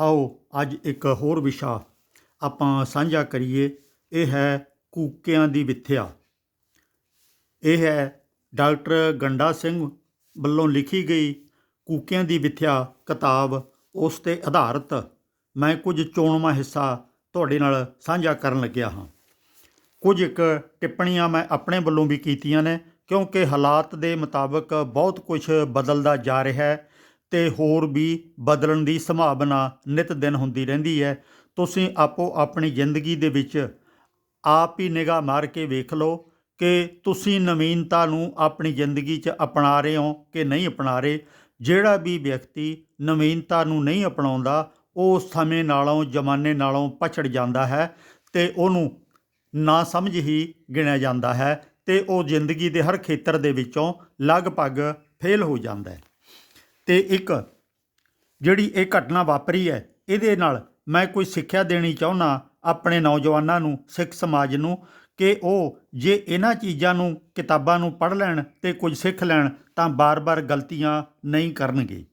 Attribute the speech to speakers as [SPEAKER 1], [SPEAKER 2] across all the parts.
[SPEAKER 1] ਆਓ ਅੱਜ ਇੱਕ ਹੋਰ ਵਿਸ਼ਾ ਆਪਾਂ ਸਾਂਝਾ ਕਰੀਏ। ਇਹ ਹੈ ਕੂਕਿਆਂ ਦੀ ਵਿਥਿਆ। ਇਹ ਹੈ ਡਾਕਟਰ ਗੰਡਾ ਸਿੰਘ ਵੱਲੋਂ ਲਿਖੀ ਗਈ ਕੂਕਿਆਂ ਦੀ ਵਿਥਿਆ ਕਿਤਾਬ ਉਸ ਤੇ ਆਧਾਰਿਤ। ਮੈਂ ਕੁਝ ਚੋਣਵਾਂ ਹਿੱਸਾ ਤੁਹਾਡੇ ਨਾਲ ਸਾਂਝਾ ਕਰਨ ਲੱਗਿਆ ਹਾਂ। ਕੁਝ ਇੱਕ ਟਿੱਪਣੀਆਂ ਮੈਂ ਆਪਣੇ ਵੱਲੋਂ ਵੀ ਕੀਤੀਆਂ ਨੇ, ਕਿਉਂਕਿ ਹਾਲਾਤ ਦੇ ਮੁਤਾਬਕ ਬਹੁਤ ਕੁਝ ਬਦਲਦਾ ਜਾ ਰਿਹਾ ਹੈ। ਤੇ ਹੋਰ ਵੀ ਬਦਲਣ ਦੀ ਸੰਭਾਵਨਾ ਨਿਤ ਦਿਨ ਹੁੰਦੀ ਰਹਿੰਦੀ ਹੈ। ਤੁਸੀਂ ਆਪੋ ਆਪਣੀ ਜ਼ਿੰਦਗੀ ਦੇ ਵਿੱਚ ਆਪ ਹੀ ਨਿਗਾਹ ਮਾਰ ਕੇ ਵੇਖ ਲਓ ਕਿ ਤੁਸੀਂ ਨਵੀਨਤਾ ਨੂੰ ਆਪਣੀ ਜ਼ਿੰਦਗੀ 'ਚ ਅਪਣਾ ਰਹੇ ਹੋ ਕਿ ਨਹੀਂ ਅਪਣਾ ਰਹੇ। ਜਿਹੜਾ ਵੀ ਵਿਅਕਤੀ ਨਵੀਨਤਾ ਨੂੰ ਨਹੀਂ ਅਪਣਾਉਂਦਾ, ਉਹ ਸਮੇਂ ਨਾਲੋਂ, ਜ਼ਮਾਨੇ ਨਾਲੋਂ ਪਛੜ ਜਾਂਦਾ ਹੈ ਤੇ ਉਹਨੂੰ ਨਾ ਸਮਝ ਹੀ ਗਿਣਿਆ ਜਾਂਦਾ ਹੈ ਤੇ ਉਹ ਜ਼ਿੰਦਗੀ ਦੇ ਹਰ ਖੇਤਰ ਦੇ ਵਿੱਚੋਂ ਲਗਭਗ ਫੇਲ ਹੋ ਜਾਂਦਾ ਹੈ। ਤੇ ਇੱਕ ਜਿਹੜੀ ਇਹ ਘਟਨਾ ਵਾਪਰੀ ਹੈ, ਇਹਦੇ ਨਾਲ ਮੈਂ ਕੋਈ ਸਿੱਖਿਆ ਦੇਣੀ ਚਾਹੁੰਦਾ ਆਪਣੇ ਨੌਜਵਾਨਾਂ ਨੂੰ, ਸਿੱਖ ਸਮਾਜ ਨੂੰ ਕਿ ਉਹ ਜੇ ਇਹਨਾਂ ਚੀਜ਼ਾਂ ਨੂੰ, ਕਿਤਾਬਾਂ ਨੂੰ ਪੜ੍ਹ ਲੈਣ ਤੇ ਕੁਝ ਸਿੱਖ ਲੈਣ ਤਾਂ ਬਾਰ-ਬਾਰ ਗਲਤੀਆਂ ਨਹੀਂ ਕਰਨਗੇ।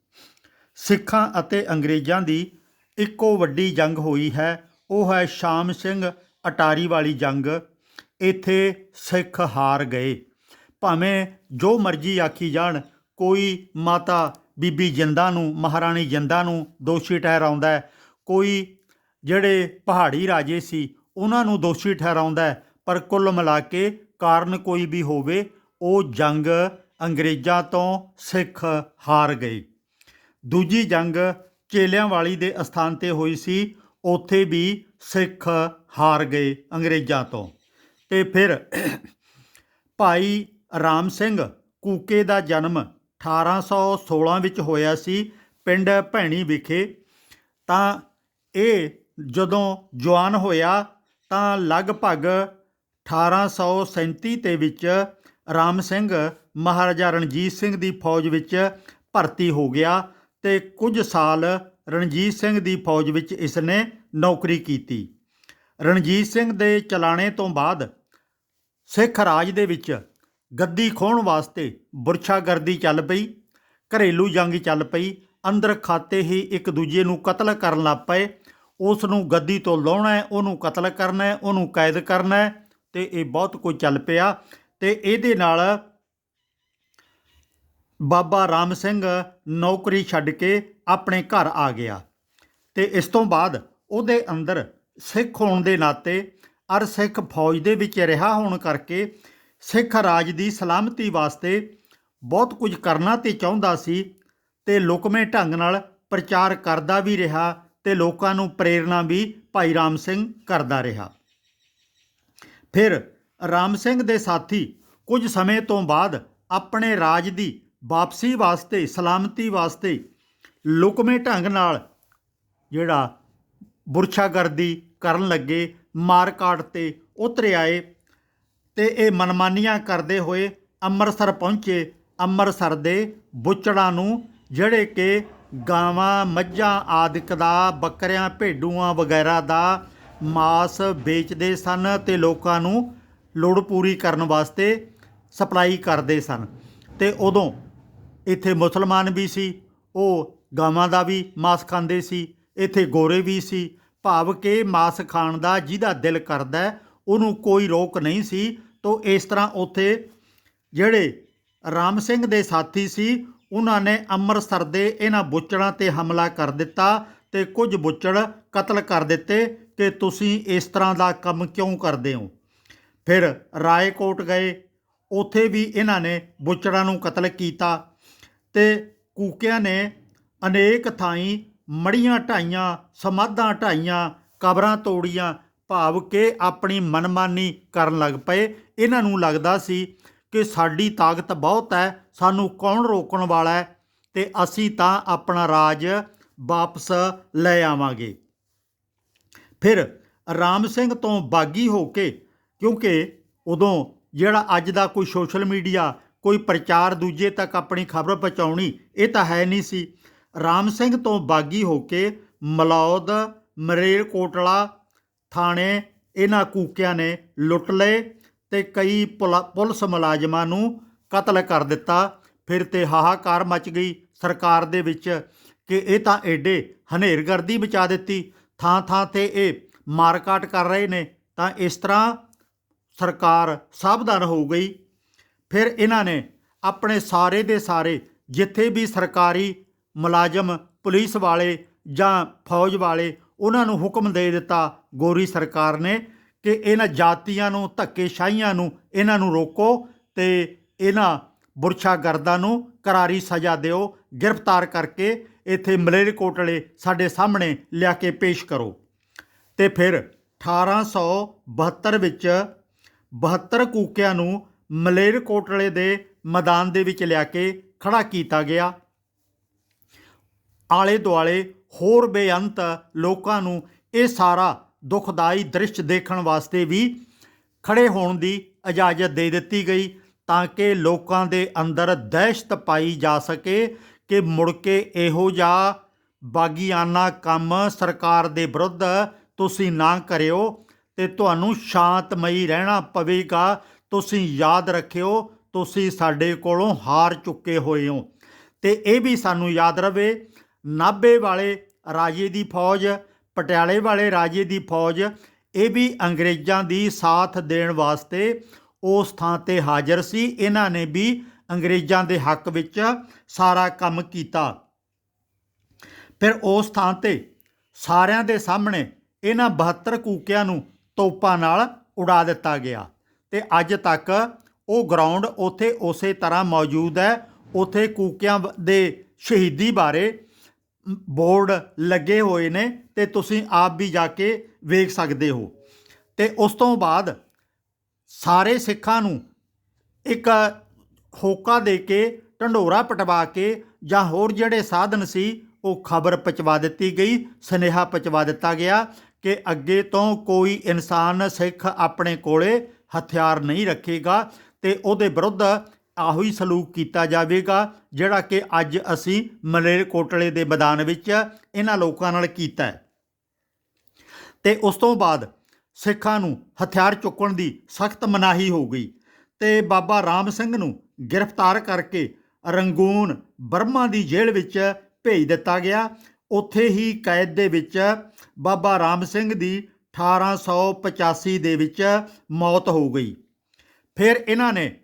[SPEAKER 1] ਸਿੱਖਾਂ ਅਤੇ ਅੰਗਰੇਜ਼ਾਂ ਦੀ ਇੱਕੋ ਵੱਡੀ ਜੰਗ ਹੋਈ ਹੈ, ਉਹ ਹੈ ਸ਼ਾਮ ਸਿੰਘ ਅਟਾਰੀ ਵਾਲੀ ਜੰਗ। ਇੱਥੇ ਸਿੱਖ ਹਾਰ ਗਏ। ਭਾਵੇਂ ਜੋ ਮਰਜ਼ੀ ਆਖੀ ਜਾਣ, ਕੋਈ ਮਾਤਾ ਬੀਬੀ ਜਿੰਦਾ ਨੂੰ, ਮਹਾਰਾਣੀ ਜਿੰਦਾ ਨੂੰ ਦੋਸ਼ੀ ਠਹਿਰਾਉਂਦਾ ਹੈ। ਕੋਈ ਜਿਹੜੇ ਪਹਾੜੀ ਰਾਜੇ ਸੀ, ਉਹਨਾਂ ਨੂੰ ਦੋਸ਼ੀ ਠਹਿਰਾਉਂਦਾ ਹੈ, ਪਰ ਕੁੱਲ ਮਿਲਾ ਕੇ ਕਾਰਨ ਕੋਈ ਵੀ ਹੋਵੇ, ਉਹ ਜੰਗ ਅੰਗਰੇਜ਼ਾਂ ਤੋਂ ਸਿੱਖ ਹਾਰ ਗਏ। ਦੂਜੀ ਜੰਗ ਚੇਲਿਆਂ ਵਾਲੀ ਦੇ ਅਸਥਾਨ ਤੇ ਹੋਈ ਸੀ, ਉੱਥੇ ਵੀ ਸਿੱਖ ਹਾਰ ਗਏ ਅੰਗਰੇਜ਼ਾਂ ਤੋਂ। ਤੇ ਫਿਰ ਭਾਈ ਰਾਮ ਸਿੰਘ ਕੂਕੇ ਦਾ ਜਨਮ 1816 ਵਿੱਚ ਹੋਇਆ ਸੀ ਪਿੰਡ ਭੈਣੀ ਵਿਖੇ, ਤਾਂ ਇਹ ਜਦੋਂ ਜਵਾਨ ਹੋਇਆ, ਤਾਂ ਲਗਭਗ 1837 ਦੇ ਵਿੱਚ ਰਾਮ ਸਿੰਘ ਮਹਾਰਾਜਾ ਰਣਜੀਤ ਸਿੰਘ ਦੀ ਫੌਜ ਵਿੱਚ ਭਰਤੀ ਹੋ ਗਿਆ ਤੇ ਕੁਝ ਸਾਲ ਰਣਜੀਤ ਸਿੰਘ ਦੀ ਫੌਜ ਵਿੱਚ ਇਸ ਨੇ ਨੌਕਰੀ ਕੀਤੀ। ਰਣਜੀਤ ਸਿੰਘ ਦੇ ਚਲਾਣੇ ਤੋਂ ਬਾਅਦ ਸਿੱਖ ਰਾਜ ਦੇ ਵਿੱਚ ਗੱਦੀ ਖੋਹਣ ਵਾਸਤੇ ਬੁਰਛਾਗਰਦੀ ਚੱਲ ਪਈ, ਘਰੇਲੂ ਜੰਗ ਚੱਲ ਪਈ, ਅੰਦਰ ਖਾਤੇ ਹੀ ਇੱਕ ਦੂਜੇ ਨੂੰ ਕਤਲ ਕਰਨ ਲੱਗ ਪਏ। ਉਸ ਨੂੰ ਗੱਦੀ ਤੋਂ ਲਾਉਣਾ ਉਹਨੂੰ ਕਤਲ ਕਰਨਾ ਉਹਨੂੰ ਕੈਦ ਕਰਨਾ ਹੈ ਤੇ ਇਹ ਬਹੁਤ ਕੁਝ ਚੱਲ ਪਿਆ ਤੇ ਇਹਦੇ ਨਾਲ ਬਾਬਾ ਰਾਮ ਸਿੰਘ ਨੌਕਰੀ ਛੱਡ ਕੇ ਆਪਣੇ ਘਰ ਆ ਗਿਆ ਤੇ ਇਸ ਤੋਂ ਬਾਅਦ ਉਹਦੇ ਅੰਦਰ ਸਿੱਖ ਹੋਣ ਦੇ ਨਾਤੇ ਅਰ ਸਿੱਖ ਫੌਜ ਦੇ ਵਿੱਚ ਰਿਹਾ ਹੋਣ ਕਰਕੇ ਸਿੱਖ ਰਾਜ ਦੀ ਸਲਾਮਤੀ ਵਾਸਤੇ ਬਹੁਤ ਕੁਝ ਕਰਨਾ ਤੇ ਚਾਹੁੰਦਾ ਸੀ ਤੇ ਲੁਕਵੇਂ ਢੰਗ ਨਾਲ ਪ੍ਰਚਾਰ ਕਰਦਾ ਵੀ ਰਿਹਾ ਤੇ ਲੋਕਾਂ ਨੂੰ ਪ੍ਰੇਰਣਾ ਵੀ ਭਾਈ ਰਾਮ ਸਿੰਘ ਕਰਦਾ ਰਿਹਾ। ਫਿਰ ਰਾਮ ਸਿੰਘ ਦੇ ਸਾਥੀ ਕੁਝ ਸਮੇਂ ਤੋਂ ਬਾਅਦ ਆਪਣੇ ਰਾਜ ਦੀ ਵਾਪਸੀ ਵਾਸਤੇ, ਸਲਾਮਤੀ ਵਾਸਤੇ ਲੁਕਵੇਂ ਢੰਗ ਨਾਲ ਜਿਹੜਾ ਬੁਰਛਾਗਰਦੀ ਕਰਨ ਲੱਗੇ, ਮਾਰਕਾਟ ਤੇ ਉਤਰ ਆਏ ਤੇ ਇਹ ਮਨਮਾਨੀਆਂ ਕਰਦੇ ਹੋਏ ਅੰਮ੍ਰਿਤਸਰ ਪਹੁੰਚੇ। ਅੰਮ੍ਰਿਤਸਰ ਦੇ ਬੁੱਚੜਾਂ ਨੂੰ ਜਿਹੜੇ ਕਿ ਗਾਵਾਂ, ਮੱਝਾਂ ਆਦਿਕ ਦਾ, ਬੱਕਰਿਆਂ, ਭੇਡੂਆਂ ਵਗੈਰਾ ਦਾ ਮਾਸ ਵੇਚਦੇ ਸਨ ਤੇ ਲੋਕਾਂ ਨੂੰ ਲੋੜ ਪੂਰੀ ਕਰਨ ਵਾਸਤੇ ਸਪਲਾਈ ਕਰਦੇ ਸਨ। ਤੇ ਉਦੋਂ ਇੱਥੇ ਮੁਸਲਮਾਨ ਵੀ ਸੀ, ਉਹ ਗਾਵਾਂ ਦਾ ਵੀ ਮਾਸ ਖਾਂਦੇ ਸੀ, ਇੱਥੇ ਗੋਰੇ ਵੀ ਸੀ। ਭਾਵ ਕਿ ਮਾਸ ਖਾਣ ਦਾ ਜਿਹਦਾ ਦਿਲ ਕਰਦਾ ਉਹਨੂੰ ਕੋਈ ਰੋਕ ਨਹੀਂ ਸੀ। ਤੋਂ ਇਸ ਤਰ੍ਹਾਂ ਉੱਥੇ ਜਿਹੜੇ ਰਾਮ ਸਿੰਘ ਦੇ ਸਾਥੀ ਸੀ, ਉਹਨਾਂ ਨੇ ਅੰਮ੍ਰਿਤਸਰ ਦੇ ਇਹਨਾਂ ਬੁੱਚੜਾਂ ਤੇ ਹਮਲਾ ਕਰ ਦਿੱਤਾ ਤੇ ਕੁਝ ਬੁੱਚੜ ਕਤਲ ਕਰ ਦਿੱਤੇ ਕਿ ਤੁਸੀਂ ਇਸ ਤਰ੍ਹਾਂ ਦਾ ਕੰਮ ਕਿਉਂ ਕਰਦੇ ਹੋ? ਫਿਰ ਰਾਏਕੋਟ ਗਏ। ਉੱਥੇ ਵੀ ਇਹਨਾਂ ਨੇ ਬੁੱਚੜਾਂ ਨੂੰ ਕਤਲ ਕੀਤਾ ਤੇ ਕੂਕਿਆਂ ਨੇ ਅਨੇਕ ਥਾਈਂ ਮੜੀਆਂ ਢਾਈਆਂ, ਸਮਾਧਾਂ ਢਾਈਆਂ, ਕਬਰਾਂ ਤੋੜੀਆਂ ਭਾਵ ਕਿ ਆਪਣੀ ਮਨਮਾਨੀ ਕਰਨ ਲੱਗ ਪਏ। ਇਹਨਾਂ ਨੂੰ ਲੱਗਦਾ ਸੀ ਕਿ ਸਾਡੀ ਤਾਕਤ ਬਹੁਤ ਹੈ, ਸਾਨੂੰ ਕੌਣ ਰੋਕਣ ਵਾਲਾ ਹੈ ਤੇ ਅਸੀਂ ਤਾਂ ਆਪਣਾ ਰਾਜ ਵਾਪਸ ਲੈ ਆਵਾਂਗੇ। ਫਿਰ ਰਾਮ ਸਿੰਘ ਤੋਂ ਬਾਗੀ ਹੋ ਕੇ, ਕਿਉਂਕਿ ਉਦੋਂ ਜਿਹੜਾ ਅੱਜ ਦਾ ਕੋਈ ਸੋਸ਼ਲ ਮੀਡੀਆ, ਕੋਈ ਪ੍ਰਚਾਰ ਦੂਜੇ ਤੱਕ ਆਪਣੀ ਖਬਰ ਪਹੁੰਚਾਉਣੀ, ਇਹ ਤਾਂ ਹੈ ਨਹੀਂ ਸੀ। ਰਾਮ ਸਿੰਘ ਤੋਂ ਬਾਗੀ ਹੋ ਕੇ ਮਲੌਦ ਮਰੇਲਕੋਟਲਾ ਥਾਣੇ, ਇਹਨਾਂ ਕੂਕਿਆਂ ਨੇ ਲੁੱਟ ਲਏ ਤੇ ਕਈ ਪੁਲਾ- ਪੁਲਿਸ ਮੁਲਾਜ਼ਮਾਂ ਨੂੰ ਕਤਲ ਕਰ ਦਿੱਤਾ। ਫਿਰ ਤੇ ਹਾਹਾਕਾਰ ਮਚ ਗਈ। ਸਰਕਾਰ ਦੇ ਵਿੱਚ ਕਿ ਇਹ ਤਾਂ ਐਡੇ ਹਨੇਰਗਰਦੀ ਬਚਾ ਦਿੱਤੀ। ਥਾਂ ਥਾਂ ਤੇ ਇਹ ਮਾਰਕਾਟ ਕਰ ਰਹੇ ਨੇ, ਤਾਂ ਇਸ ਤਰ੍ਹਾਂ ਸਰਕਾਰ ਸਾਵਧਾਨ ਹੋ ਗਈ। ਫਿਰ ਇਹਨਾਂ ਨੇ ਆਪਣੇ ਸਾਰੇ ਦੇ ਸਾਰੇ ਜਿੱਥੇ ਵੀ ਸਰਕਾਰੀ ਮੁਲਾਜ਼ਮ, ਪੁਲਿਸ ਵਾਲੇ ਜਾਂ ਫੌਜ ਵਾਲੇ ਉਹਨਾਂ ਨੂੰ ਹੁਕਮ ਦੇ ਦਿੱਤਾ ਗੋਰੀ ਸਰਕਾਰ ਨੇ ਕਿ ਇਹਨਾਂ ਜਾਤੀਆਂ ਨੂੰ, ਧੱਕੇਸ਼ਾਹੀਆਂ ਨੂੰ ਇਹਨਾਂ ਨੂੰ ਰੋਕੋ ਤੇ ਇਹਨਾਂ ਬੁਰਛਾਗਰਦਾਂ ਨੂੰ ਕਰਾਰੀ ਸਜ਼ਾ ਦਿਓ, ਗ੍ਰਿਫਤਾਰ ਕਰਕੇ ਇੱਥੇ ਮਲੇਰਕੋਟਲੇ ਸਾਡੇ ਸਾਹਮਣੇ ਲਿਆ ਕੇ ਪੇਸ਼ ਕਰੋ। ਤੇ ਫਿਰ 1872 ਵਿੱਚ 72 ਕੂਕਿਆਂ ਨੂੰ ਮਲੇਰਕੋਟਲੇ ਦੇ ਮੈਦਾਨ ਦੇ ਵਿੱਚ ਲਿਆ ਕੇ ਖੜਾ ਕੀਤਾ ਗਿਆ। ਆਲੇ ਦੁਆਲੇ ਹੋਰ ਬੇਅੰਤ ਲੋਕਾਂ ਨੂੰ ਇਹ ਸਾਰਾ ਦੁਖਦਾਈ ਦ੍ਰਿਸ਼ ਦੇਖਣ ਵਾਸਤੇ ਵੀ ਖੜੇ ਹੋਣ ਦੀ ਇਜਾਜ਼ਤ ਦੇ ਦਿੱਤੀ ਗਈ ਤਾਂ ਕਿ ਲੋਕਾਂ ਦੇ ਅੰਦਰ ਦਹਿਸ਼ਤ ਪਾਈ ਜਾ ਸਕੇ ਕਿ ਮੁੜ ਕੇ ਇਹੋ ਜਿਹਾ ਬਾਗੀਆਨਾ ਕੰਮ ਸਰਕਾਰ ਦੇ ਵਿਰੁੱਧ ਤੁਸੀਂ ਨਾ ਕਰਿਓ ਤੇ ਤੁਹਾਨੂੰ ਸ਼ਾਂਤਮਈ ਰਹਿਣਾ ਪਵੇਗਾ। ਤੁਸੀਂ ਯਾਦ ਰੱਖਿਓ, ਤੁਸੀਂ ਸਾਡੇ ਕੋਲੋਂ ਹਾਰ ਚੁੱਕੇ ਹੋਏ ਹੋ। ਤੇ ਇਹ ਵੀ ਸਾਨੂੰ ਯਾਦ ਰਵੇ ਨਾਭੇ ਵਾਲੇ ਰਾਜੇ ਦੀ ਫੌਜ, ਪਟਿਆਲੇ ਵਾਲੇ ਰਾਜੇ ਦੀ ਫੌਜ, ਇਹ ਵੀ ਅੰਗਰੇਜ਼ਾਂ ਦੀ ਸਾਥ ਦੇਣ ਵਾਸਤੇ ਉਸ ਥਾਂ ਤੇ ਹਾਜ਼ਰ ਸੀ। ਇਹਨਾਂ ਨੇ ਵੀ ਅੰਗਰੇਜ਼ਾਂ ਦੇ ਹੱਕ ਵਿੱਚ ਸਾਰਾ ਕੰਮ ਕੀਤਾ। ਫਿਰ ਉਸ ਥਾਂ ਤੇ ਸਾਰਿਆਂ ਦੇ ਸਾਹਮਣੇ ਇਹਨਾਂ 72 ਕੂਕਿਆਂ ਨੂੰ ਤੋਪਾਂ ਨਾਲ ਉਡਾ ਦਿੱਤਾ ਗਿਆ ਤੇ ਅੱਜ ਤੱਕ ਉਹ ਗਰਾਊਂਡ ਉੱਥੇ ਉਸੇ ਤਰ੍ਹਾਂ ਮੌਜੂਦ ਹੈ, ਉੱਥੇ ਕੂਕਿਆਂ ਵ- ਦੇ ਸ਼ਹੀਦੀ ਬਾਰੇ ਬੋਰਡ ਲੱਗੇ ਹੋਏ ਨੇ ਤੇ ਤੁਸੀਂ ਆਪ ਵੀ ਜਾ ਕੇ ਵੇਖ ਸਕਦੇ ਹੋ। ਤੇ ਉਸ ਤੋਂ ਬਾਅਦ ਸਾਰੇ ਸਿੱਖਾਂ ਨੂੰ ਇੱਕ ਹੋਕਾ ਦੇ ਕੇ, ਢੰਡੋਰਾ ਪਟਵਾ ਕੇ ਜਾਂ ਹੋਰ ਜਿਹੜੇ ਸਾਧਨ ਸੀ, ਉਹ ਖਬਰ ਪਹੁੰਚਵਾ ਦਿੱਤੀ ਗਈ, ਸਨੇਹਾ ਪਹੁੰਚਵਾ ਦਿੱਤਾ ਗਿਆ ਕਿ ਅੱਗੇ ਤੋਂ ਕੋਈ ਇਨਸਾਨ ਸਿੱਖ ਆਪਣੇ ਕੋਲੇ ਹਥਿਆਰ ਨਹੀਂ ਰੱਖੇਗਾ ਤੇ ਉਹਦੇ ਵਿਰੁੱਧ ਆਹੋ ਹੀ ਸਲੂਕ ਕੀਤਾ ਜਾਵੇਗਾ, ਜਿਹੜਾ ਕਿ ਅੱਜ ਅਸੀਂ ਮਲੇਰਕੋਟਲੇ ਦੇ ਮੈਦਾਨ ਵਿੱਚ ਇਹਨਾਂ ਲੋਕਾਂ ਨਾਲ ਕੀਤਾ ਹੈ। ਤੇ ਉਸ ਤੋਂ ਬਾਅਦ ਸਿੱਖਾਂ ਨੂੰ ਹਥਿਆਰ ਚੁੱਕਣ ਦੀ ਸਖਤ ਮਨਾਹੀ ਹੋ ਗਈ ਤੇ ਬਾਬਾ ਰਾਮ ਸਿੰਘ ਨੂੰ ਗ੍ਰਿਫਤਾਰ ਕਰਕੇ ਰੰਗੂਨ ਬਰਮਾ ਦੀ ਜੇਲ੍ਹ ਵਿੱਚ ਭੇਜ ਦਿੱਤਾ ਗਿਆ। ਉੱਥੇ ਹੀ ਕੈਦ ਦੇ ਵਿੱਚ ਬਾਬਾ ਰਾਮ ਸਿੰਘ ਦੀ 1885 ਦੇ ਵਿੱਚ ਮੌਤ ਹੋ ਗਈ। ਫਿਰ ਇਹਨਾਂ ਨੇ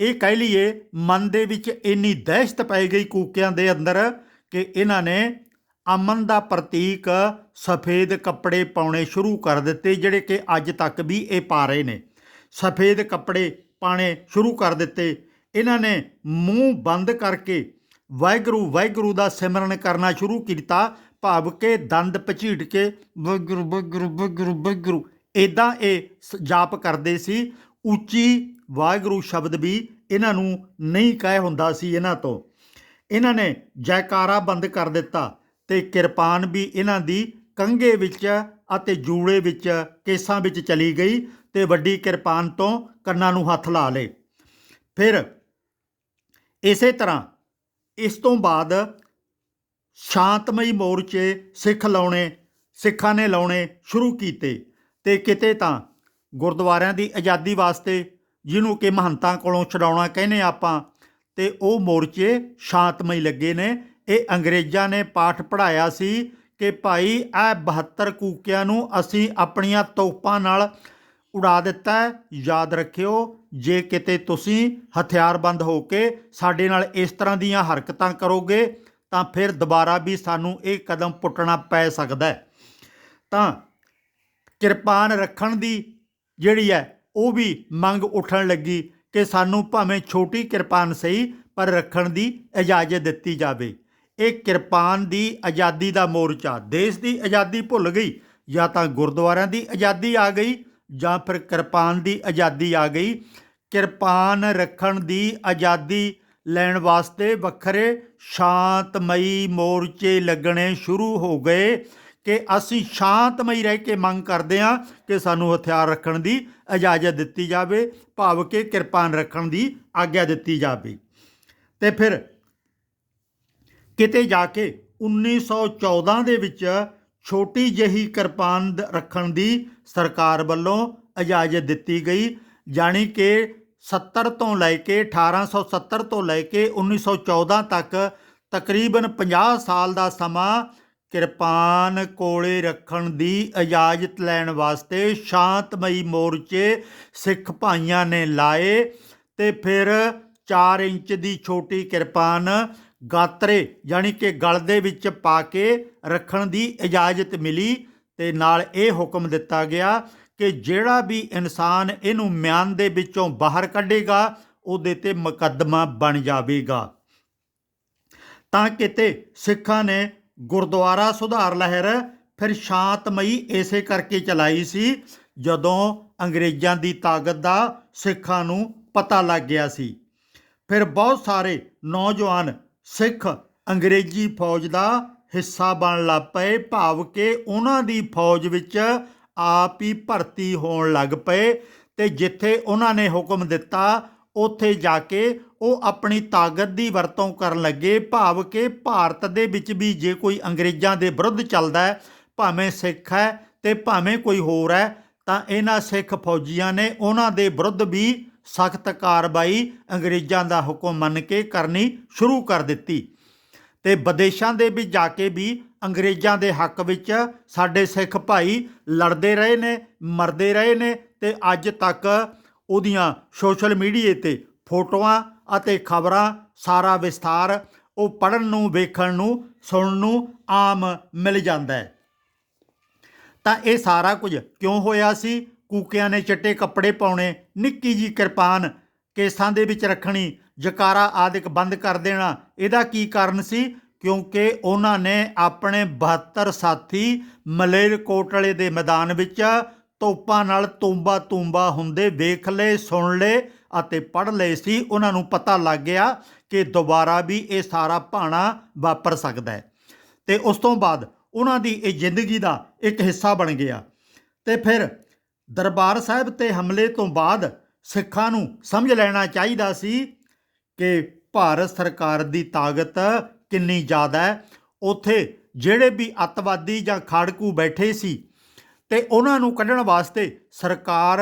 [SPEAKER 1] ਇਹ ਕਹਿ ਲਈਏ, ਮਨ ਦੇ ਵਿੱਚ ਇੰਨੀ ਦਹਿਸ਼ਤ ਪੈ ਗਈ ਕੂਕਿਆਂ ਦੇ ਅੰਦਰ ਕਿ ਇਹਨਾਂ ਨੇ ਅਮਨ ਦਾ ਪ੍ਰਤੀਕ ਸਫੇਦ ਕੱਪੜੇ ਪਾਉਣੇ ਸ਼ੁਰੂ ਕਰ ਦਿੱਤੇ, ਜਿਹੜੇ ਕਿ ਅੱਜ ਤੱਕ ਵੀ ਇਹ ਪਾ ਰਹੇ ਨੇ। ਸਫੇਦ ਕੱਪੜੇ ਪਾਣੇ ਸ਼ੁਰੂ ਕਰ ਦਿੱਤੇ। ਇਹਨਾਂ ਨੇ ਮੂੰਹ ਬੰਦ ਕਰਕੇ ਵਾਹਿਗੁਰੂ ਵਾਹਿਗੁਰੂ ਦਾ ਸਿਮਰਨ ਕਰਨਾ ਸ਼ੁਰੂ ਕੀਤਾ। ਭਾਵ ਕੇ ਦੰਦ ਪਚੀੜ ਕੇ ਵਾਹਿਗੁਰੂ ਵਾਹਿਗੁਰੂ ਵਾਹਿਗੁਰੂ ਵਾਹਿਗੁਰੂ ਇਦਾਂ ਇਹ ਸ- ਜਾਪ ਕਰਦੇ ਸੀ। ਉੱਚੀ ਵਾਹਿਗੁਰੂ ਸ਼ਬਦ ਵੀ ਇਹਨਾਂ ਨੂੰ ਨਹੀਂ ਕਹਿ ਹੁੰਦਾ ਸੀ ਇਹਨਾਂ ਤੋਂ। ਇਹਨਾਂ ਨੇ ਜੈਕਾਰਾ ਬੰਦ ਕਰ ਦਿੱਤਾ ਤੇ ਕਿਰਪਾਨ ਵੀ ਇਹਨਾਂ ਦੀ ਕੰਘੇ ਵਿੱਚ ਅਤੇ ਜੂੜੇ ਵਿੱਚ, ਕੇਸਾਂ ਵਿੱਚ ਚਲੀ ਗਈ ਤੇ ਵੱਡੀ ਕਿਰਪਾਨ ਤੋਂ ਕੰਨਾਂ ਨੂੰ ਹੱਥ ਲਾ ਲਏ। ਫਿਰ ਇਸੇ ਤਰ੍ਹਾਂ ਇਸ ਤੋਂ ਬਾਅਦ ਸ਼ਾਂਤਮਈ ਮੋਰਚੇ ਸਿੱਖ ਲਾਉਣੇ, ਸਿੱਖਾਂ ਨੇ ਲਾਉਣੇ ਸ਼ੁਰੂ ਕੀਤੇ ਤੇ ਕਿਤੇ ਤਾਂ ਗੁਰਦੁਆਰਿਆਂ ਦੀ ਆਜ਼ਾਦੀ ਵਾਸਤੇ ਜਿਹਨੂੰ ਕਿ ਮਹੰਤਾਂ ਕੋਲੋਂ ਛਡਾਉਣਾ ਕਹਿੰਦੇ ਆਪਾਂ, ਤੇ ਉਹ ਮੋਰਚੇ ਸ਼ਾਂਤਮਈ ਲੱਗੇ ਨੇ। ਇਹ ਅੰਗਰੇਜ਼ਾਂ ਨੇ ਪਾਠ ਪੜਾਇਆ ਸੀ ਕਿ ਭਾਈ, ਇਹ 72 ਕੂਕਿਆਂ ਨੂੰ ਅਸੀਂ ਆਪਣੀਆਂ ਤੋਪਾਂ ਨਾਲ ਉਡਾ ਦਿੱਤਾ ਯਾਦ ਰੱਖਿਓ, ਜੇ ਕਿਤੇ ਤੁਸੀਂ ਹਥਿਆਰਬੰਦ ਹੋ ਕੇ ਸਾਡੇ ਨਾਲ ਇਸ ਤਰ੍ਹਾਂ ਦੀਆਂ ਹਰਕਤਾਂ ਕਰੋਗੇ, ਤਾਂ ਫਿਰ ਦੁਬਾਰਾ ਵੀ ਸਾਨੂੰ ਇਹ ਕਦਮ ਪੁੱਟਣਾ ਪੈ ਸਕਦਾ ਹੈ। ਤਾਂ ਕਿਰਪਾਨ ਰੱਖਣ ਦੀ ਜਿਹੜੀ ਹੈ, ਉਹ ਵੀ ਮੰਗ ਉੱਠਣ ਲੱਗੀ ਕਿ ਸਾਨੂੰ ਭਾਵੇਂ ਛੋਟੀ ਕਿਰਪਾਨ ਸਹੀ, ਪਰ ਰੱਖਣ ਦੀ ਇਜਾਜ਼ਤ ਦਿੱਤੀ ਜਾਵੇ। ਇਹ ਕਿਰਪਾਨ ਦੀ ਆਜ਼ਾਦੀ ਦਾ ਮੋਰਚਾ ਦੇਸ਼ ਦੀ ਆਜ਼ਾਦੀ ਭੁੱਲ ਗਈ, ਜਾਂ ਤਾਂ ਗੁਰਦੁਆਰਿਆਂ ਦੀ ਆਜ਼ਾਦੀ ਆ ਗਈ, ਜਾਂ ਫਿਰ ਕਿਰਪਾਨ ਦੀ ਆਜ਼ਾਦੀ ਆ ਗਈ। ਕਿਰਪਾਨ ਰੱਖਣ ਦੀ ਆਜ਼ਾਦੀ ਲੈਣ ਵਾਸਤੇ ਵੱਖਰੇ ਸ਼ਾਂਤਮਈ ਮੋਰਚੇ ਲੱਗਣੇ ਸ਼ੁਰੂ ਹੋ ਗਏ। ਕਿ ਅਸੀਂ ਸ਼ਾਂਤਮਈ ਰਹਿ ਕੇ ਮੰਗ ਕਰਦੇ ਹਾਂ ਕਿ ਸਾਨੂੰ ਹਥਿਆਰ ਰੱਖਣ ਦੀ ਇਜਾਜ਼ਤ ਦਿੱਤੀ ਜਾਵੇ, ਭਾਵ ਕਿ ਕਿਰਪਾਨ ਰੱਖਣ ਦੀ ਆਗਿਆ ਦਿੱਤੀ ਜਾਵੇ। ਤੇ ਫਿਰ ਕਿਤੇ ਜਾ ਕੇ 1914 ਦੇ ਵਿੱਚ ਛੋਟੀ ਜਿਹੀ ਕਿਰਪਾਨ ਦ- ਰੱਖਣ ਦੀ ਸਰਕਾਰ ਵੱਲੋਂ ਇਜਾਜ਼ਤ ਦਿੱਤੀ ਗਈ, ਜਾਣੀ ਕਿ 70 ਤੋਂ ਲੈ ਕੇ 1870 ਤੋਂ ਲੈ ਕੇ 1914 ਤੱਕ ਤਕਰੀਬਨ 50 ਸਾਲ ਦਾ ਸਮਾਂ ਕਿਰਪਾਨ ਕੋਲੇ ਰੱਖਣ ਦੀ ਇਜਾਜ਼ਤ ਲੈਣ ਵਾਸਤੇ ਸ਼ਾਂਤਮਈ ਮੋਰਚੇ ਸਿੱਖ ਭਾਈਆਂ ਨੇ ਲਾਏ ਤੇ ਫਿਰ 4 ਇੰਚ ਦੀ ਛੋਟੀ ਕਿਰਪਾਨ ਗਾਤਰੇ ਯਾਨੀ ਕਿ ਗਲ ਦੇ ਵਿੱਚ ਪਾ ਕੇ ਰੱਖਣ ਦੀ ਇਜਾਜ਼ਤ ਮਿਲੀ ਤੇ ਨਾਲ ਇਹ ਹੁਕਮ ਦਿੱਤਾ ਗਿਆ ਕਿ ਜਿਹੜਾ ਵੀ ਇਨਸਾਨ ਇਹਨੂੰ ਮਿਆਨ ਦੇ ਵਿੱਚੋਂ ਬਾਹਰ ਕੱਢੇਗਾ, ਉਹਦੇ ਤੇ ਮੁਕੱਦਮਾ ਬਣ ਜਾਵੇਗਾ। ਤਾਂ ਕਿਤੇ ਸਿੱਖਾਂ ਨੇ ਗੁਰਦੁਆਰਾ ਸੁਧਾਰ ਲਹਿਰ ਫਿਰ ਸ਼ਾਂਤਮਈ ਇਸੇ ਕਰਕੇ ਚਲਾਈ ਸੀ ਜਦੋਂ ਅੰਗਰੇਜ਼ਾਂ ਦੀ ਤਾਕਤ ਦਾ ਸਿੱਖਾਂ ਨੂੰ ਪਤਾ ਲੱਗ ਗਿਆ ਸੀ। ਫਿਰ ਬਹੁਤ ਸਾਰੇ ਨੌਜਵਾਨ ਸਿੱਖ ਅੰਗਰੇਜ਼ੀ ਫੌਜ ਦਾ ਹਿੱਸਾ ਬਣਨ ਲੱਗ ਪਏ, ਭਾਵ ਕਿ ਉਹਨਾਂ ਦੀ ਫੌਜ ਵਿੱਚ ਆਪ ਹੀ ਭਰਤੀ ਹੋਣ ਲੱਗ ਪਏ ਤੇ ਜਿੱਥੇ ਉਹਨਾਂ ਨੇ ਹੁਕਮ ਦਿੱਤਾ ਉੱਥੇ ਜਾ ਕੇ ਉਹ ਆਪਣੀ ਤਾਕਤ ਦੀ ਵਰਤੋਂ ਕਰਨ ਲੱਗੇ, ਭਾਵ ਕਿ ਭਾਰਤ ਦੇ ਵਿੱਚ ਵੀ ਜੇ ਕੋਈ ਅੰਗਰੇਜ਼ਾਂ ਦੇ ਵਿਰੁੱਧ ਚੱਲਦਾ ਹੈ, ਭਾਵੇਂ ਸਿੱਖ ਹੈ ਤੇ ਭਾਵੇਂ ਕੋਈ ਹੋਰ ਹੈ, ਤਾਂ ਇਹਨਾਂ ਸਿੱਖ ਫੌਜੀਆਂ ਨੇ ਉਹਨਾਂ ਦੇ ਵਿਰੁੱਧ ਵੀ ਸਖਤ ਕਾਰਵਾਈ ਅੰਗਰੇਜ਼ਾਂ ਦਾ ਹੁਕਮ ਮੰਨ ਕੇ ਕਰਨੀ ਸ਼ੁਰੂ ਕਰ ਦਿੱਤੀ। ਤੇ ਵਿਦੇਸ਼ਾਂ ਦੇ ਵਿੱਚ ਜਾ ਕੇ ਵੀ ਅੰਗਰੇਜ਼ਾਂ ਦੇ ਹੱਕ ਵਿੱਚ ਸਾਡੇ ਸਿੱਖ ਭਾਈ ਲੜਦੇ ਰਹੇ ਨੇ, ਮਰਦੇ ਰਹੇ ਨੇ ਤੇ ਅੱਜ ਤੱਕ ਉਹਦੀਆਂ ਸੋਸ਼ਲ ਮੀਡੀਆ ਤੇ ਫੋਟੋਆਂ ਅਤੇ ਖਬਰਾਂ ਸਾਰਾ ਵਿਸਥਾਰ ਉਹ ਪੜਨ ਨੂੰ, ਵੇਖਣ ਨੂੰ, ਸੁਣਨ ਨੂੰ ਆਮ ਮਿਲ ਜਾਂਦਾ ਹੈ। ਤਾਂ ਇਹ ਸਾਰਾ ਕੁਝ ਕਿਉਂ ਹੋਇਆ ਸੀ? ਕੂਕਿਆਂ ਨੇ ਚਿੱਟੇ ਕੱਪੜੇ ਪਾਉਣੇ, ਨਿੱਕੀ ਜੀ ਕਿਰਪਾਨ ਕੇਸਾਂ ਦੇ ਵਿੱਚ ਰੱਖਣੀ, ਜਕਾਰਾ ਆਦਿਕ ਬੰਦ ਕਰ ਦੇਣਾ, ਇਹਦਾ ਕੀ ਕਾਰਨ ਸੀ? ਕਿਉਂਕਿ ਉਹਨਾਂ ਨੇ ਆਪਣੇ 72 ਸਾਥੀ ਮਲੇਰਕੋਟਲੇ ਦੇ ਮੈਦਾਨ ਵਿੱਚ ਤੋਪਾਂ ਨਾਲ ਤੁੰਬਾ ਤੁੰਬਾ ਹੁੰਦੇ ਵੇਖ ਲਏ, ਸੁਣ ਲਏ ਅਤੇ ਪੜ੍ਹ ਲਏ ਸੀ। ਉਹਨਾਂ ਨੂੰ ਪਤਾ ਲੱਗ ਗਿਆ ਕਿ ਦੁਬਾਰਾ ਵੀ ਇਹ ਸਾਰਾ ਭਾਣਾ ਵਾਪਰ ਸਕਦਾ ਹੈ। ਤੇ ਉਸ ਤੋਂ ਬਾਅਦ ਉਹਨਾਂ ਦੀ ਇਹ ਜ਼ਿੰਦਗੀ ਦਾ ਇੱਕ ਹਿੱਸਾ ਬਣ ਗਿਆ। ਤੇ ਫਿਰ ਦਰਬਾਰ ਸਾਹਿਬ ਤੇ ਹਮਲੇ ਤੋਂ ਬਾਅਦ ਸਿੱਖਾਂ ਨੂੰ ਸਮਝ ਲੈਣਾ ਚਾਹੀਦਾ ਸੀ ਕਿ ਭਾਰਤ ਸਰਕਾਰ ਦੀ ਤਾਕਤ ਕਿੰਨੀ ਜ਼ਿਆਦਾ ਹੈ। ਉੱਥੇ ਜਿਹੜੇ ਵੀ ਅੱਤਵਾਦੀ ਜਾਂ ਖਾੜਕੂ ਬੈਠੇ ਸੀ ਤੇ ਉਹਨਾਂ ਨੂੰ ਕੱਢਣ ਵਾਸਤੇ ਸਰਕਾਰ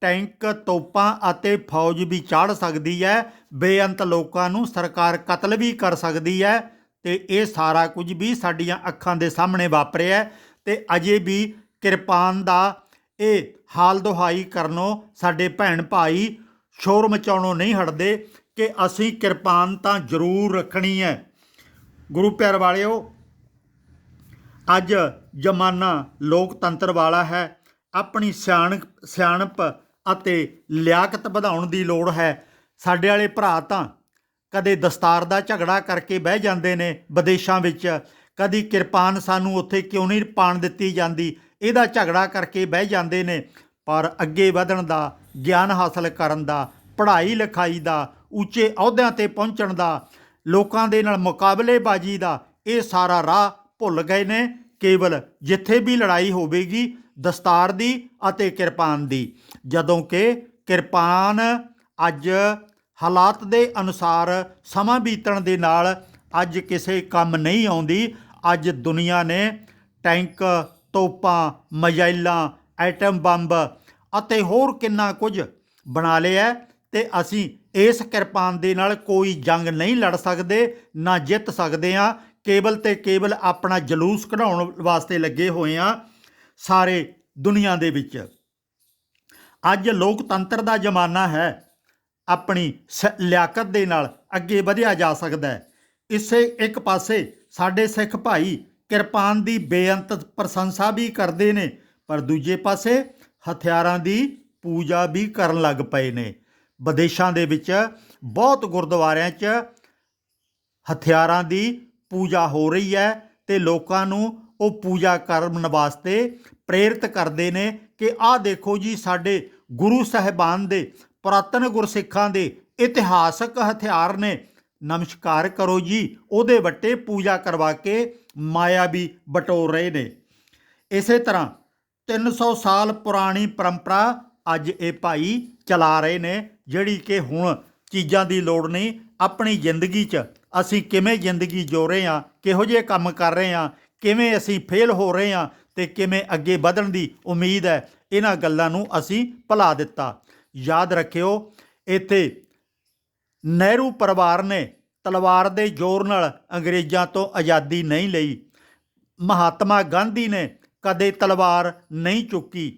[SPEAKER 1] ਟੈਂਕ, ਤੋਪਾਂ ਅਤੇ ਫੌਜ ਵੀ ਚਾੜ ਸਕਦੀ ਹੈ। ਬੇਅੰਤ ਲੋਕਾਂ ਨੂੰ ਸਰਕਾਰ ਕਤਲ ਵੀ ਕਰ ਸਕਦੀ ਹੈ ਤੇ ਇਹ ਸਾਰਾ ਕੁਝ ਵੀ ਸਾਡੀਆਂ ਅੱਖਾਂ ਦੇ ਸਾਹਮਣੇ ਵਾਪਰਿਆ ਹੈ ਤੇ ਅਜੇ ਵੀ ਕਿਰਪਾਨ ਦਾ ਇਹ ਹਾਲ ਦੁਹਾਈ ਕਰਨੋਂ ਸਾਡੇ ਭੈਣ ਭਾਈ ਸ਼ੋਰ ਮਚਾਉਣੋਂ ਨਹੀਂ ਹਟਦੇ ਕਿ ਅਸੀਂ ਕਿਰਪਾਨ ਤਾਂ ਜ਼ਰੂਰ ਰੱਖਣੀ ਹੈ। ਗੁਰੂ ਪਿਆਰ ਵਾਲਿਓ ਅੱਜ ਜ਼ਮਾਨਾ ਲੋਕਤੰਤਰ ਵਾਲਾ ਹੈ। ਆਪਣੀ ਸਿਆਣ ਸਿਆਣਪ ਅਤੇ ਲਿਆਕਤ ਵਧਾਉਣ ਦੀ ਲੋੜ ਹੈ। ਸਾਡੇ ਵਾਲੇ ਭਰਾ ਤਾਂ ਕਦੇ ਦਸਤਾਰ ਦਾ ਝਗੜਾ ਕਰਕੇ ਬਹਿ ਜਾਂਦੇ ਨੇ ਵਿਦੇਸ਼ਾਂ ਵਿੱਚ। ਕਦੀ ਕਿਰਪਾਨ ਸਾਨੂੰ ਉੱਥੇ ਕਿਉਂ ਨਹੀਂ ਪਾਣ ਦਿੱਤੀ ਜਾਂਦੀ? ਇਹਦਾ ਝਗੜਾ ਕਰਕੇ ਬਹਿ ਜਾਂਦੇ ਨੇ। ਪਰ ਅੱਗੇ ਵਧਣ ਦਾ, ਗਿਆਨ ਹਾਸਲ ਕਰਨ ਦਾ, ਪੜ੍ਹਾਈ ਲਿਖਾਈ ਦਾ, ਉੱਚੇ ਅਹੁਦਿਆਂ ਤੇ ਪਹੁੰਚਣ ਦਾ, ਲੋਕਾਂ ਦੇ ਨਾਲ ਮੁਕਾਬਲੇਬਾਜ਼ੀ ਦਾ, ਇਹ ਸਾਰਾ ਰਾਹ ਭੁੱਲ ਗਏ ਨੇ ਕੇਵਲ ਜਿੱਥੇ ਵੀ ਲੜਾਈ ਹੋਵੇਗੀ, ਦਸਤਾਰ ਦੀ ਅਤੇ ਕਿਰਪਾਨ ਦੀ। ਜਦੋਂ ਕਿ ਕਿਰਪਾਨ ਅੱਜ ਹਾਲਾਤ ਦੇ ਅਨੁਸਾਰ ਸਮਾਂ ਬੀਤਣ ਦੇ ਨਾਲ ਅੱਜ ਕਿਸੇ ਕੰਮ ਨਹੀਂ ਆਉਂਦੀ। ਅੱਜ ਦੁਨੀਆ ਨੇ ਟੈਂਕ, ਤੋਪਾਂ ਮਜਾਈਲਾਂ ਐਟਮ ਬੰਬ ਅਤੇ ਹੋਰ ਕਿੰਨਾ ਕੁਝ ਬਣਾ ਲਿਆ ਹੈ ਤੇ ਅਸੀਂ ਇਸ ਕਿਰਪਾਨ ਦੇ ਨਾਲ ਕੋਈ ਜੰਗ ਨਹੀਂ ਲੜ ਸਕਦੇ, ਨਾ ਜਿੱਤ ਸਕਦੇ ਆ ਕੇਵਲ ਤੇ ਕੇਵਲ ਆਪਣਾ ਜਲੂਸ ਕਢਾਉਣ ਵਾਸਤੇ ਲੱਗੇ ਹੋਏ ਆ ਸਾਰੇ ਦੁਨੀਆ ਦੇ ਵਿੱਚ। ਅੱਜ ਲੋਕਤੰਤਰ ਦਾ ਜ਼ਮਾਨਾ ਹੈ। ਆਪਣੀ ਸ- ਲਿਆਕਤ ਦੇ ਨਾਲ ਅੱਗੇ ਵਧਿਆ ਜਾ ਸਕਦਾ ਹੈ। ਇਸੇ ਇੱਕ ਪਾਸੇ ਸਾਡੇ ਸਿੱਖ ਭਾਈ ਕਿਰਪਾਨ ਦੀ ਬੇਅੰਤ ਪ੍ਰਸ਼ੰਸਾ ਵੀ ਕਰਦੇ ਨੇ, ਪਰ ਦੂਜੇ ਪਾਸੇ ਹਥਿਆਰਾਂ ਦੀ ਪੂਜਾ ਵੀ ਕਰਨ ਲੱਗ ਪਏ ਨੇ। ਵਿਦੇਸ਼ਾਂ ਦੇ ਵਿੱਚ ਬਹੁਤ ਗੁਰਦੁਆਰਿਆਂ 'ਚ ਹਥਿਆਰਾਂ ਦੀ ਪੂਜਾ ਹੋ ਰਹੀ ਹੈ ਤੇ ਲੋਕਾਂ ਨੂੰ ਉਹ ਪੂਜਾ ਕਰਨ ਵਾਸਤੇ ਪ੍ਰੇਰਿਤ ਕਰਦੇ ਨੇ ਕਿ ਆਹ ਦੇਖੋ ਜੀ, ਸਾਡੇ ਗੁਰੂ ਸਾਹਿਬਾਨ ਦੇ ਪੁਰਾਤਨ ਗੁਰਸਿੱਖਾਂ ਦੇ ਇਤਿਹਾਸਕ ਹਥਿਆਰ ਨੇ। ਨਮਸਕਾਰ ਕਰੋ ਜੀ, ਉਹਦੇ ਵੱਟੇ ਪੂਜਾ ਕਰਵਾ ਕੇ ਮਾਇਆ ਵੀ ਬਟੋਰ ਰਹੇ ਨੇ। ਇਸੇ ਤਰ੍ਹਾਂ 300 ਸਾਲ ਪੁਰਾਣੀ ਪਰੰਪਰਾ ਅੱਜ ਇਹ ਭਾਈ ਚਲਾ ਰਹੇ ਨੇ, ਜਿਹੜੀ ਕਿ ਹੁਣ ਚੀਜ਼ਾਂ ਦੀ ਲੋੜ ਨਹੀਂ ਆਪਣੀ ਜ਼ਿੰਦਗੀ 'ਚ ਅਸੀਂ ਕਿਵੇਂ ਜ਼ਿੰਦਗੀ ਜੋ ਰਹੇ ਹਾਂ, ਕਿਹੋ ਜਿਹੇ ਕੰਮ ਕਰ ਰਹੇ ਹਾਂ, ਕਿਵੇਂ ਅਸੀਂ ਫੇਲ ਹੋ ਰਹੇ ਹਾਂ ਤੇ ਕਿਵੇਂ ਅੱਗੇ ਵਧਣ ਦੀ ਉਮੀਦ ਹੈ, ਇਹਨਾਂ ਗੱਲਾਂ ਨੂੰ ਅਸੀਂ ਭੁਲਾ ਦਿੱਤਾ। ਯਾਦ ਰੱਖਿਓ, ਇੱਥੇ ਨਹਿਰੂ ਪਰਿਵਾਰ ਨੇ ਤਲਵਾਰ ਦੇ ਜ਼ੋਰ ਨਾਲ ਅੰਗਰੇਜ਼ਾਂ ਤੋਂ ਆਜ਼ਾਦੀ ਨਹੀਂ ਲਈ। ਮਹਾਤਮਾ ਗਾਂਧੀ ਨੇ ਕਦੇ ਤਲਵਾਰ ਨਹੀਂ ਚੁੱਕੀ।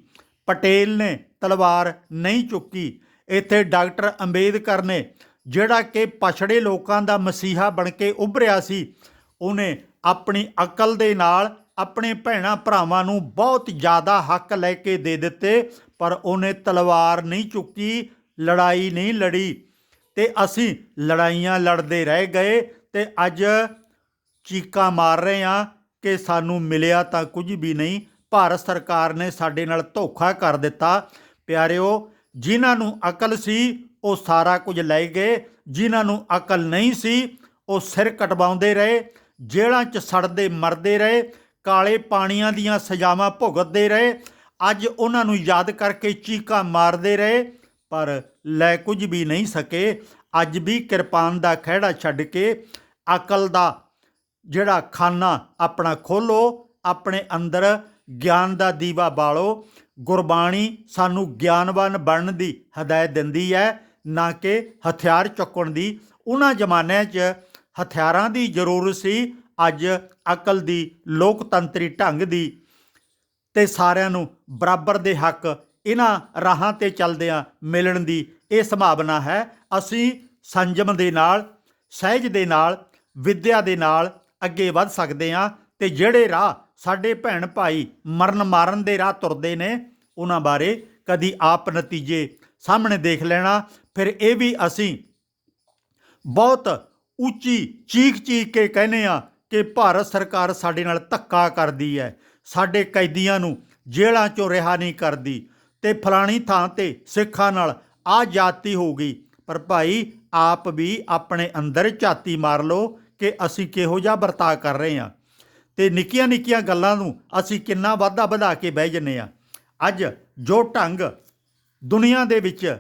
[SPEAKER 1] ਪਟੇਲ ਨੇ ਤਲਵਾਰ ਨਹੀਂ ਚੁੱਕੀ। ਇੱਥੇ ਡਾਕਟਰ ਅੰਬੇਦਕਰ ਨੇ ਜਿਹੜਾ ਕਿ ਪਛੜੇ ਲੋਕਾਂ ਦਾ ਮਸੀਹਾ ਬਣ ਕੇ ਉਭਰਿਆ ਸੀ, ਉਹਨੇ ਆਪਣੀ ਅਕਲ ਦੇ ਨਾਲ ਆਪਣੇ ਭੈਣਾ ਭਰਾਵਾਂ ਨੂੰ ਬਹੁਤ ਜ਼ਿਆਦਾ ਹੱਕ ਲੈ ਕੇ ਦੇ ਦਿੱਤੇ, ਪਰ ਉਹਨੇ ਤਲਵਾਰ ਨਹੀਂ ਚੁੱਕੀ, ਲੜਾਈ ਨਹੀਂ ਲੜੀ ਤੇ ਅਸੀਂ ਲੜਾਈਆਂ ਲੜਦੇ ਰਹਿ ਗਏ ਤੇ ਅੱਜ ਚੀਕਾਂ ਮਾਰ ਰਹੇ ਹਾਂ ਕਿ ਸਾਨੂੰ ਮਿਲਿਆ ਤਾਂ ਕੁਝ ਵੀ ਨਹੀਂ, ਭਾਰਤ ਸਰਕਾਰ ਨੇ ਸਾਡੇ ਨਾਲ ਧੋਖਾ ਕਰ ਦਿੱਤਾ। ਪਿਆਰਿਓ, ਜਿਨ੍ਹਾਂ ਨੂੰ ਅਕਲ ਸੀ ਉਹ ਸਾਰਾ ਕੁਝ ਲੈ ਗਏ, ਜਿਨ੍ਹਾਂ ਨੂੰ ਅਕਲ ਨਹੀਂ ਸੀ, ਉਹ ਸਿਰ ਕਟਵਾਉਂਦੇ ਰਹੇ, ਜੇਲ੍ਹਾਂ 'ਚ ਸੜਦੇ ਮਰਦੇ ਰਹੇ, ਕਾਲੇ ਪਾਣੀਆਂ ਦੀਆਂ ਸਜ਼ਾਵਾਂ ਭੁਗਤਦੇ ਰਹੇ, ਅੱਜ ਉਹਨਾਂ ਨੂੰ ਯਾਦ ਕਰਕੇ ਚੀਕਾਂ ਮਾਰਦੇ ਰਹੇ, ਪਰ ਲੈ ਕੁਝ ਵੀ ਨਹੀਂ ਸਕੇ, ਅੱਜ ਵੀ ਕਿਰਪਾਨ ਦਾ ਖਹਿੜਾ ਛੱਡ ਕੇ ਅਕਲ ਦਾ ਜਿਹੜਾ ਖਾਨਾ ਆਪਣਾ ਖੋਲੋ ਆਪਣੇ ਅੰਦਰ ਗਿਆਨ ਦਾ ਦੀਵਾ ਬਾਲੋ, ਗੁਰਬਾਣੀ ਸਾਨੂੰ ਗਿਆਨਵਾਨ ਬਣਨ ਦੀ ਹਦਾਇਤ ਦਿੰਦੀ ਹੈ। ਨਾ ਕਿ ਹਥਿਆਰ ਚੁੱਕਣ ਦੀ। ਉਹਨਾਂ ਜ਼ਮਾਨਿਆਂ 'ਚ ਹਥਿਆਰਾਂ ਦੀ ਜ਼ਰੂਰਤ ਸੀ। ਅੱਜ ਅਕਲ ਦੀ, ਲੋਕਤੰਤਰੀ ਢੰਗ ਦੀ। ਤੇ ਸਾਰਿਆਂ ਨੂੰ ਬਰਾਬਰ ਦੇ ਹੱਕ ਇਹਨਾਂ ਰਾਹਾਂ ਤੇ ਚੱਲਦਿਆਂ ਮਿਲਣ ਦੀ ਇਹ ਸੰਭਾਵਨਾ ਹੈ। ਅਸੀਂ ਸੰਜਮ ਦੇ ਨਾਲ, ਸਹਿਜ ਦੇ ਨਾਲ, ਵਿਦਿਆ ਦੇ ਨਾਲ ਅੱਗੇ ਵੱਧ ਸਕਦੇ ਹਾਂ ਤੇ ਜਿਹੜੇ ਰਾਹ ਸਾਡੇ ਭੈਣ ਭਾਈ ਮਰਨ ਮਾਰਨ ਦੇ ਰਾਹ ਤੁਰਦੇ ਨੇ, ਉਹਨਾਂ ਬਾਰੇ ਕਦੀ ਆਪ ਨਤੀਜੇ ਸਾਹਮਣੇ ਦੇਖ ਲੈਣਾ। ਫਿਰ ਇਹ ਵੀ ਅਸੀਂ ਬਹੁਤ ਉੱਚੀ ਚੀਖ ਚੀਖ ਕੇ ਕਹਿੰਦੇ ਆ ਕਿ ਭਾਰਤ ਸਰਕਾਰ ਸਾਡੇ ਨਾਲ ਧੱਕਾ ਕਰਦੀ ਹੈ। ਸਾਡੇ ਕੈਦੀਆਂ ਨੂੰ ਜੇਲ੍ਹਾਂ ਚੋਂ ਰਿਹਾ ਨਹੀਂ ਕਰਦੀ ਤੇ ਫਲਾਣੀ ਥਾਂ ਤੇ ਸਿੱਖਾਂ ਨਾਲ ਆ ਜਾਤੀ ਹੋ ਗਈ। ਪਰ ਭਾਈ, ਆਪ ਵੀ ਆਪਣੇ ਅੰਦਰ ਝਾਤੀ ਮਾਰ ਲਓ ਕਿ ਅਸੀਂ ਕਿਹੋ ਜਿਹਾ ਵਰਤਾਅ ਕਰ ਰਹੇ ਹਾਂ। ਤੇ ਨਿੱਕੀਆਂ ਨਿੱਕੀਆਂ ਗੱਲਾਂ ਨੂੰ ਅਸੀਂ ਕਿੰਨਾ ਵਾਧਾ ਵਧਾ ਕੇ ਬਹਿ ਜੰਨੇ ਆ ਅੱਜ ਜੋ ਢੰਗ ਦੁਨੀਆ ਦੇ ਵਿੱਚ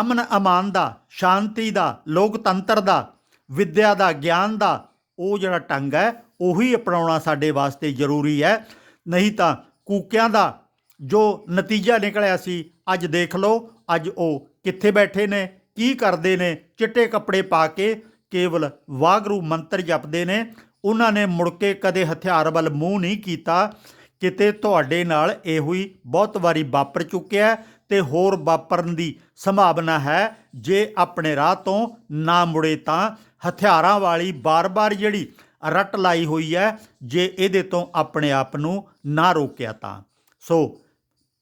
[SPEAKER 1] ਅਮਨ ਅਮਾਨ ਦਾ, ਸ਼ਾਂਤੀ ਦਾ, ਲੋਕਤੰਤਰ ਦਾ, ਵਿਦਿਆ ਦਾ, ਗਿਆਨ ਦਾ, ਉਹ ਜਿਹੜਾ ਢੰਗ ਹੈ, ਉਹੀ ਅਪਣਾਉਣਾ ਸਾਡੇ ਵਾਸਤੇ ਜ਼ਰੂਰੀ ਹੈ। ਨਹੀਂ ਤਾਂ ਕੂਕਿਆਂ ਦਾ ਜੋ ਨਤੀਜਾ ਨਿਕਲਿਆ ਸੀ, ਅੱਜ ਦੇਖ ਲਓ, ਅੱਜ ਉਹ ਕਿੱਥੇ ਬੈਠੇ ਨੇ, ਕੀ ਕਰਦੇ ਨੇ, ਚਿੱਟੇ ਕੱਪੜੇ ਪਾ ਕੇ ਕੇਵਲ ਵਾਗਰੂ ਮੰਤਰ ਜਪਦੇ ਨੇ। ਉਹਨਾਂ ਨੇ ਮੁੜ ਕੇ ਕਦੇ ਹਥਿਆਰ ਵੱਲ ਮੂੰਹ ਨਹੀਂ ਕੀਤਾ। ਕਿਤੇ ਤੁਹਾਡੇ ਨਾਲ ਇਹੋ ਹੀ ਬਹੁਤ ਵਾਰੀ ਵਾਪਰ ਚੁੱਕਿਆ ਤੇ ਹੋਰ ਵਾਪਰਨ ਦੀ ਸੰਭਾਵਨਾ ਹੈ। ਜੇ ਆਪਣੇ ਰਾਹ ਤੋਂ ਨਾ ਮੁੜੇ ਤਾਂ ਹਥਿਆਰਾਂ ਵਾਲੀ ਬਾਰ-ਬਾਰ ਜਿਹੜੀ ਰੱਟ ਲਾਈ ਹੋਈ ਹੈ, ਜੇ ਇਹਦੇ ਤੋਂ ਆਪਣੇ ਆਪ ਨੂੰ ਨਾ ਰੋਕਿਆ ਤਾਂ। ਸੋ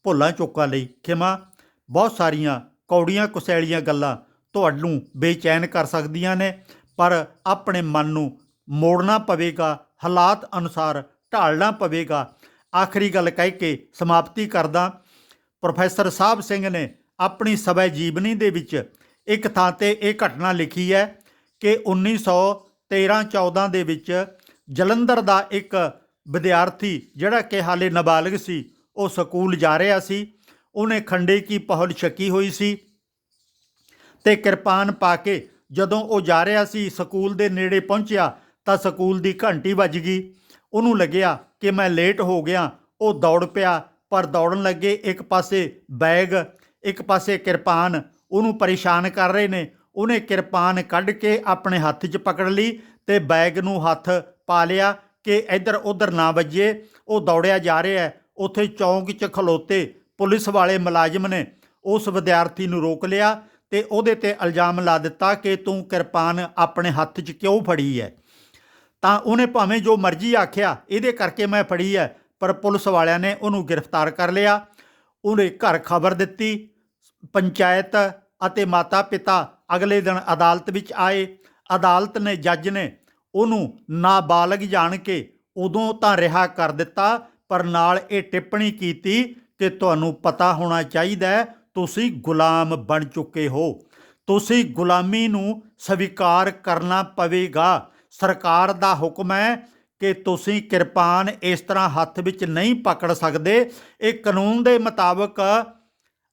[SPEAKER 1] ਭੁੱਲਾਂ ਚੁੱਕਾਂ ਲਈ ਖਿਮਾ। ਬਹੁਤ ਸਾਰੀਆਂ ਕੌੜੀਆਂ ਕੁਸੈਲੀਆਂ ਗੱਲਾਂ ਤੁਹਾਨੂੰ ਬੇਚੈਨ ਕਰ ਸਕਦੀਆਂ ਨੇ, ਪਰ ਆਪਣੇ ਮਨ ਨੂੰ ਮੋੜਨਾ ਪਵੇਗਾ, ਹਾਲਾਤ ਅਨੁਸਾਰ ਢਾਲਣਾ ਪਵੇਗਾ। ਆਖਰੀ ਗੱਲ ਕਹਿ ਕੇ ਸਮਾਪਤੀ ਕਰਦਾ। ਪ੍ਰੋਫੈਸਰ ਸਾਹਿਬ ਸਿੰਘ ਨੇ ਆਪਣੀ ਸਵੈ ਜੀਵਨੀ ਦੇ ਵਿੱਚ ਇੱਕ ਥਾਂ ਤੇ ਇਹ ਘਟਨਾ ਲਿਖੀ ਹੈ ਕਿ 1913-14 ਦੇ ਵਿੱਚ ਜਲੰਧਰ ਦਾ ਇੱਕ ਵਿਦਿਆਰਥੀ ਜਿਹੜਾ ਕਿ ਹਾਲੇ ਨਾਬਾਲਗ ਸੀ, ਉਹ ਸਕੂਲ ਜਾ ਰਿਹਾ ਸੀ। ਉਹਨੇ ਖੰਡੇ ਕੀ ਪਹਲ ਛਕੀ ਹੋਈ ਸੀ ਤੇ ਕਿਰਪਾਨ ਪਾ ਕੇ ਜਦੋਂ ਉਹ ਜਾ ਰਿਹਾ ਸੀ, ਸਕੂਲ ਦੇ ਨੇੜੇ ਪਹੁੰਚਿਆ ਤਾਂ ਸਕੂਲ ਦੀ ਘੰਟੀ ਵੱਜ ਗਈ। ਉਹਨੂੰ ਲੱਗਿਆ ਕਿ ਮੈਂ ਲੇਟ ਹੋ ਗਿਆ, ਉਹ ਦੌੜ ਪਿਆ ਪਰ ਦੌੜਨ ਲੱਗੇ, ਇੱਕ ਪਾਸੇ ਬੈਗ, ਇੱਕ ਪਾਸੇ ਕਿਰਪਾਨ। ਉਹਨੂੰ ਪਰੇਸ਼ਾਨ ਕਰ ਰਹੇ ਨੇ। ਉਹਨੇ ਕਿਰਪਾਨ ਕੱਢ ਕੇ ਆਪਣੇ ਹੱਥ 'ਚ ਪਕੜ ਲਈ ਤੇ ਬੈਗ ਨੂੰ ਹੱਥ ਪਾ ਲਿਆ ਕਿ ਇੱਧਰ ਉੱਧਰ ਨਾ ਵੱਜੇ। ਉਹ ਦੌੜਿਆ ਜਾ ਰਿਹਾ ਹੈ। ਉੱਥੇ ਚੌਂਕ 'ਚ ਖਲੋਤੇ ਪੁਲਿਸ ਵਾਲੇ ਮੁਲਾਜ਼ਮ ਨੇ ਉਸ ਵਿਦਿਆਰਥੀ ਨੂੰ ਰੋਕ ਲਿਆ ਤੇ ਉਹਦੇ ਤੇ ਇਲਜ਼ਾਮ ਲਾ ਦਿੱਤਾ ਕਿ ਤੂੰ ਕਿਰਪਾਨ ਆਪਣੇ ਹੱਥ 'ਚ ਕਿਉਂ ਫੜੀ ਹੈ? ਤਾਂ ਉਹਨੇ ਭਾਵੇਂ ਜੋ ਮਰਜ਼ੀ ਆਖਿਆ, ਇਹਦੇ ਕਰਕੇ ਮੈਂ ਫੜੀ ਹੈ। ਪਰ ਪੁਲਿਸ ਵਾਲਿਆਂ ਨੇ ਉਹਨੂੰ ਗ੍ਰਿਫਤਾਰ ਕਰ ਲਿਆ। ਉਹਨੇ ਘਰ ਖਬਰ ਦਿੱਤੀ। ਪੰਚਾਇਤ ਅਤੇ ਮਾਤਾ ਪਿਤਾ ਅਗਲੇ ਦਿਨ ਅਦਾਲਤ ਵਿੱਚ ਆਏ। ਅਦਾਲਤ ਨੇ ਜੱਜ ਨੇ ਉਹਨੂੰ ਨਾਬਾਲਗ ਜਾਣ ਕੇ ਉਦੋਂ ਤਾਂ ਰਿਹਾ ਕਰ ਦਿੱਤਾ, ਪਰ ਨਾਲ ਇਹ ਟਿੱਪਣੀ ਕੀਤੀ ਕਿ ਤੁਹਾਨੂੰ ਪਤਾ ਹੋਣਾ ਚਾਹੀਦਾ ਤੁਸੀਂ ਗੁਲਾਮ ਬਣ ਚੁੱਕੇ ਹੋ। ਤੁਸੀਂ ਗੁਲਾਮੀ ਨੂੰ ਸਵੀਕਾਰ ਕਰਨਾ ਪਵੇਗਾ। ਸਰਕਾਰ ਦਾ ਹੁਕਮ ਹੈ ਕਿ ਤੁਸੀਂ ਕਿਰਪਾਨ ਇਸ ਤਰ੍ਹਾਂ ਹੱਥ ਵਿੱਚ ਨਹੀਂ ਪਕੜ ਸਕਦੇ। ਇਹ ਕਾਨੂੰਨ ਦੇ ਮੁਤਾਬਕ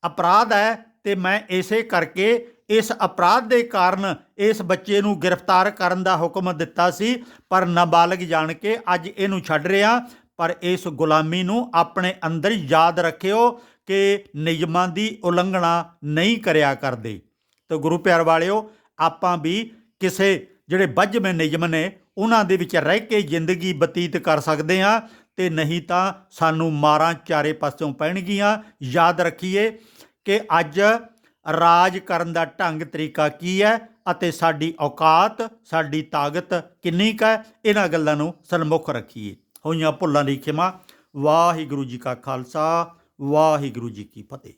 [SPEAKER 1] ਅਪਰਾਧ ਹੈ ਤੇ ਮੈਂ ਇਸੇ ਕਰਕੇ ਇਸ ਅਪਰਾਧ ਦੇ ਕਾਰਨ ਇਸ ਬੱਚੇ ਨੂੰ ਗ੍ਰਿਫਤਾਰ ਕਰਨ ਦਾ ਹੁਕਮ ਦਿੱਤਾ ਸੀ, ਪਰ ਨਾਬਾਲਗ ਜਾਣ ਕੇ ਅੱਜ ਇਹਨੂੰ ਛੱਡ ਰਿਹਾ। ਪਰ ਇਸ ਗੁਲਾਮੀ ਨੂੰ ਆਪਣੇ ਅੰਦਰ ਯਾਦ ਰੱਖਿਓ ਕਿ ਨਿਯਮਾਂ ਦੀ ਉਲੰਘਣਾ ਨਹੀਂ ਕਰਿਆ ਕਰਦੇ। ਤੇ ਗੁਰੂ ਪਿਆਰ ਵਾਲਿਓ, ਆਪਾਂ ਵੀ ਕਿਸੇ ਜਿਹੜੇ ਬੱਝਵੇਂ ਨਿਯਮ ਨੇ ਉਹਨਾਂ ਦੇ ਵਿੱਚ ਰਹਿ ਕੇ ਜ਼ਿੰਦਗੀ ਬਤੀਤ ਕਰ ਸਕਦੇ ਹਾਂ ਤੇ ਨਹੀਂ ਤਾਂ ਸਾਨੂੰ ਮਾਰਾਂ ਚਾਰੇ ਪਾਸਿਓਂ ਪੈਣਗੀਆਂ। ਯਾਦ ਰੱਖੀਏ ਕਿ ਅੱਜ ਰਾਜ ਕਰਨ ਦਾ ਢੰਗ ਤਰੀਕਾ ਕੀ ਹੈ ਅਤੇ ਸਾਡੀ ਔਕਾਤ, ਸਾਡੀ ਤਾਕਤ ਕਿੰਨੀ ਕੁ ਹੈ, ਇਹਨਾਂ ਗੱਲਾਂ ਨੂੰ ਸਨਮੁਖ ਰੱਖੀਏ। ਹੋਈਆਂ ਭੁੱਲਾਂ ਦੀ ਖਿਮਾ। ਵਾਹਿਗੁਰੂ ਜੀ ਕਾ ਖਾਲਸਾ, ਵਾਹਿਗੁਰੂ ਜੀ ਕੀ ਫਤਿਹ।